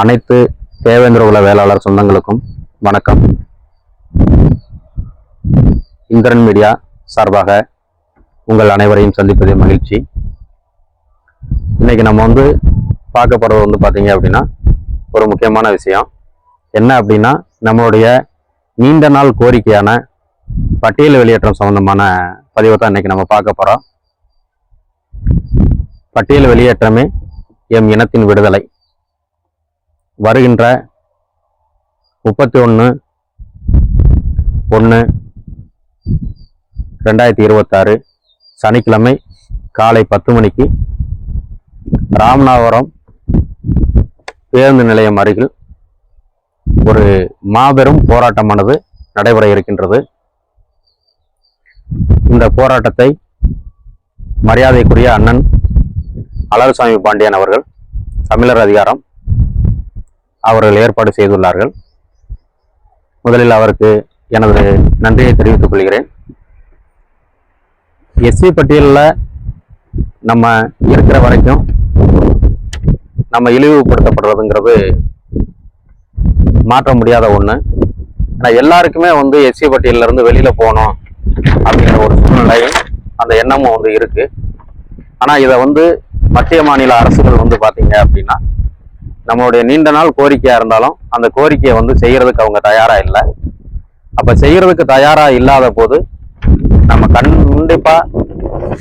அனைத்து தேவேந்திர குல வேளாளர் சொந்தங்களுக்கும் வணக்கம். இந்திரன் மீடியா சார்பாக உங்கள் அனைவரையும் சந்திப்பது மகிழ்ச்சி. இன்னைக்கு நம்ம வந்து பார்க்க வந்து பார்த்தீங்க அப்படின்னா ஒரு முக்கியமான விஷயம். என்ன அப்படின்னா நம்மளுடைய நீண்ட நாள் கோரிக்கையான பட்டியல் வெளியேற்றம் சம்பந்தமான பதிவை தான் இன்னைக்கு நம்ம பார்க்க போகிறோம் பட்டியல் வெளியேற்றமே எம் இனத்தின் விடுதலை. வருகின்ற முப்பத்தி ஒன்று ஒன்று ரெண்டாயிரத்தி இருபத்தாறு சனிக்கிழமை காலை பத்து மணிக்கு ராமநாதபுரம் பேருந்து நிலையம் அருகில் ஒரு மாபெரும் போராட்டமானது நடைபெற இருக்கின்றது. இந்த போராட்டத்தை மரியாதைக்குரிய அண்ணன் அழகுசாமி பாண்டியன் அவர்கள் தமிழர் அதிகாரம் அவர்கள் ஏற்பாடு செய்துள்ளார்கள். முதலில் அவருக்கு எனது நன்றியை தெரிவித்துக் கொள்கிறேன். எஸ்சி பட்டியலில் நம்ம இருக்கிற வரைக்கும் நம்ம இழிவுபடுத்தப்படுறதுங்கிறது மாற்ற முடியாத ஒன்று ஏன்னா எல்லாருக்குமே வந்து எஸ்சி பட்டியலேருந்து இருந்து போகணும் அப்படிங்கிற ஒரு சூழ்நிலையும் அந்த எண்ணமும் வந்து இருக்குது ஆனால் இதை வந்து மத்திய மாநில அரசுகள் வந்து பார்த்தீங்க அப்படின்னா நம்மளுடைய நீண்ட நாள் கோரிக்கையாக இருந்தாலும் அந்த கோரிக்கையை வந்து செய்கிறதுக்கு அவங்க தயாராக இல்லை. அப்போ செய்கிறதுக்கு தயாராக இல்லாத போது நம்ம கண்டிப்பா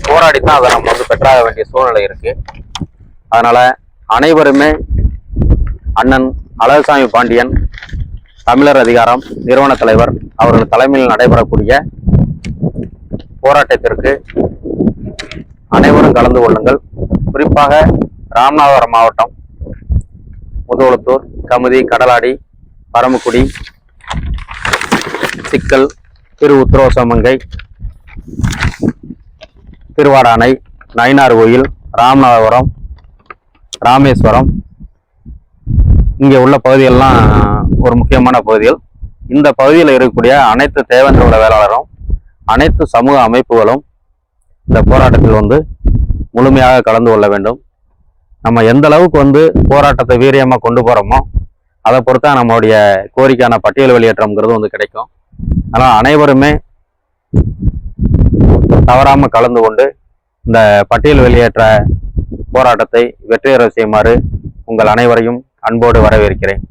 போராடித்தான் அதை நம்ம வந்து பெற்றாக வேண்டிய சூழ்நிலை இருக்குது அதனால் அனைவருமே அண்ணன் அழகசாமி பாண்டியன் தமிழர் அதிகாரம் நிறுவன தலைவர் அவர்கள் தலைமையில் நடைபெறக்கூடிய போராட்டத்திற்கு அனைவரும் கலந்து கொள்ளுங்கள். குறிப்பாக ராமநாதபுரம் மாவட்டம் முதுகுளத்தூர் கமுதி கடலாடி பரமக்குடி சிக்கல் திரு உத்திரோசமங்கை திருவாடானை நயினார் கோயில் ராமநாதபுரம் ராமேஸ்வரம். இங்கே உள்ள பகுதிகள்லாம் ஒரு முக்கியமான பகுதிகள். இந்த பகுதியில் இருக்கக்கூடிய அனைத்து தேவேந்திர வேளாளரும் அனைத்து சமூக அமைப்புகளும் இந்த போராட்டத்தில் வந்து முழுமையாக கலந்து கொள்ள வேண்டும். நம்ம எந்த அளவுக்கு வந்து போராட்டத்தை வீரியமாக கொண்டு போகிறோமோ அதை பொறுத்தா நம்மளுடைய கோரிக்கையான பட்டியல் வெளியேற்றம்ங்கிறது வந்து கிடைக்கும். ஆனால் அனைவருமே தவறாமல் கலந்து கொண்டு இந்த பட்டியல் வெளியேற்ற போராட்டத்தை வெற்றியேற செய்யுமாறு உங்கள் அனைவரையும் அன்போடு வரவேற்கிறேன்.